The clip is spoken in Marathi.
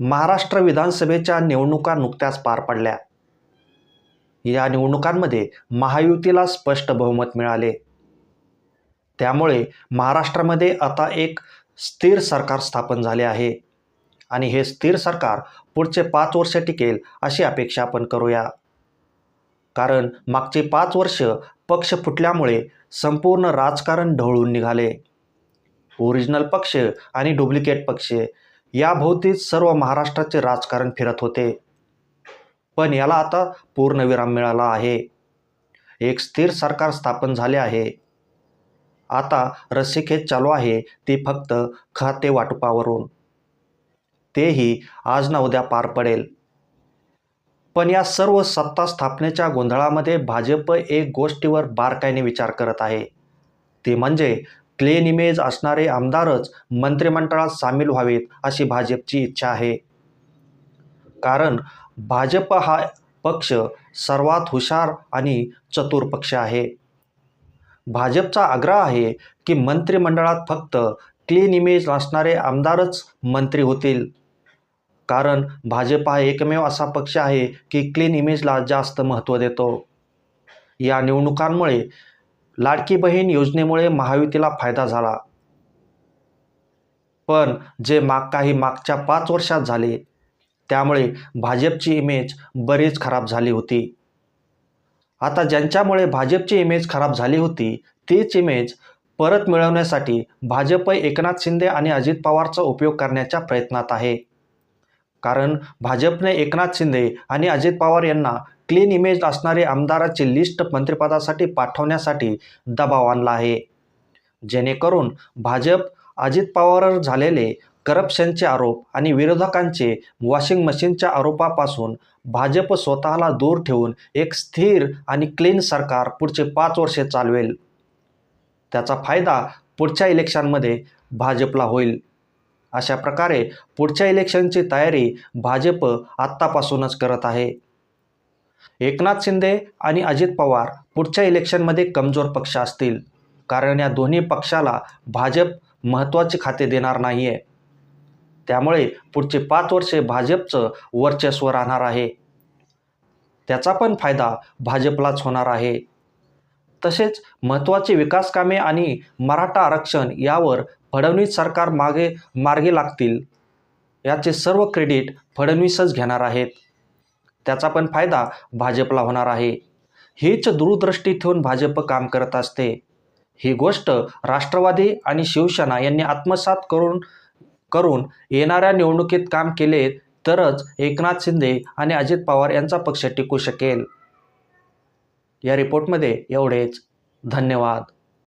महाराष्ट्र विधानसभेच्या निवडणुका नुकत्याच पार पडल्या. या निवडणुकांमध्ये महायुतीला स्पष्ट बहुमत मिळाले. त्यामुळे महाराष्ट्रामध्ये आता एक स्थिर सरकार स्थापन झाले आहे. आणि हे स्थिर सरकार पुढचे पाच वर्ष टिकेल अशी अपेक्षा आपण करूया. कारण मागचे पाच वर्ष पक्ष फुटल्यामुळे संपूर्ण राजकारण ढवळून निघाले. ओरिजिनल पक्ष आणि डुप्लिकेट पक्ष याभोवतीच सर्व महाराष्ट्राचे राजकारण फिरत होते. पण याला आता पूर्णविराम मिळाला आहे. एक स्थिर सरकार स्थापन झाले आहे. आता रस्सीखेच चालू आहे ती फक्त खाते वाटपावरून. तेही आज ना उद्या पार पडेल. पण या सर्व सत्ता स्थापनेच्या गोंधळामध्ये भाजप एक गोष्टीवर बारकाईने विचार करत आहे. ते म्हणजे क्लेन इमेज असणारे आमदारच मंत्रिमंडळात सामील व्हावेत अशी भाजपची इच्छा आहे. कारण भाजप हा पक्ष सर्वात हुशार आणि चतुर पक्ष आहे. भाजपचा आग्रह आहे की मंत्रिमंडळात फक्त क्लीन इमेज असणारे आमदारच मंत्री होतील. कारण भाजप हा एकमेव असा पक्ष आहे की क्लीन इमेजला जास्त महत्त्व देतो. या निवडणुकांमुळे लाडकी बहीण योजनेमुळे महायुतीला फायदा झाला. पण जे माग काही मागच्या पाच वर्षात झाले त्यामुळे भाजपची इमेज बरीच खराब झाली होती. आता ज्यांच्यामुळे भाजपची इमेज खराब झाली होती तीच इमेज परत मिळवण्यासाठी भाजप एकनाथ शिंदे आणि अजित पवारचा उपयोग करण्याच्या प्रयत्नात आहे. कारण भाजपने एकनाथ शिंदे आणि अजित पवार यांना क्लीन इमेज असणारे आमदाराची लिस्ट मंत्रिपदासाठी पाठवण्यासाठी दबाव आणला आहे. जेणेकरून भाजप अजित पवारवर झालेले करप्शनचे आरोप आणि विरोधकांचे वॉशिंग मशीनच्या आरोपापासून भाजप स्वतःला दूर ठेवून एक स्थिर आणि क्लीन सरकार पुढचे पाच वर्षे चालवेल. त्याचा फायदा पुढच्या इलेक्शनमध्ये भाजपला होईल. अशा प्रकारे पुढच्या इलेक्शनची तयारी भाजप आत्तापासूनच करत आहे. एकनाथ शिंदे आणि अजित पवार पुढच्या इलेक्शनमध्ये कमजोर पक्ष असतील कारण या दोन्ही पक्षाला भाजप महत्त्वाचे खाते देणार नाही आहे त्यामुळे पुढचे पाच वर्षे भाजपचं वर्चस्व राहणार आहे. त्याचा पण फायदा भाजपलाच होणार आहे. तसेच महत्त्वाची विकास कामे आणि मराठा आरक्षण यावर फडणवीस सरकार मागे मार्गे लागतील. याचे सर्व क्रेडिट फडणवीसच घेणार आहेत. त्याचा पण फायदा भाजपला होणार आहे. हीच दूरदृष्टी ठेवून भाजप काम करत असते. ही गोष्ट राष्ट्रवादी आणि शिवसेना यांनी आत्मसात करून करून येणाऱ्या निवडणुकीत काम केले तरच एकनाथ शिंदे आणि अजित पवार यांचा पक्ष टिकू शकेल. या रिपोर्टमध्ये एवढेच. धन्यवाद.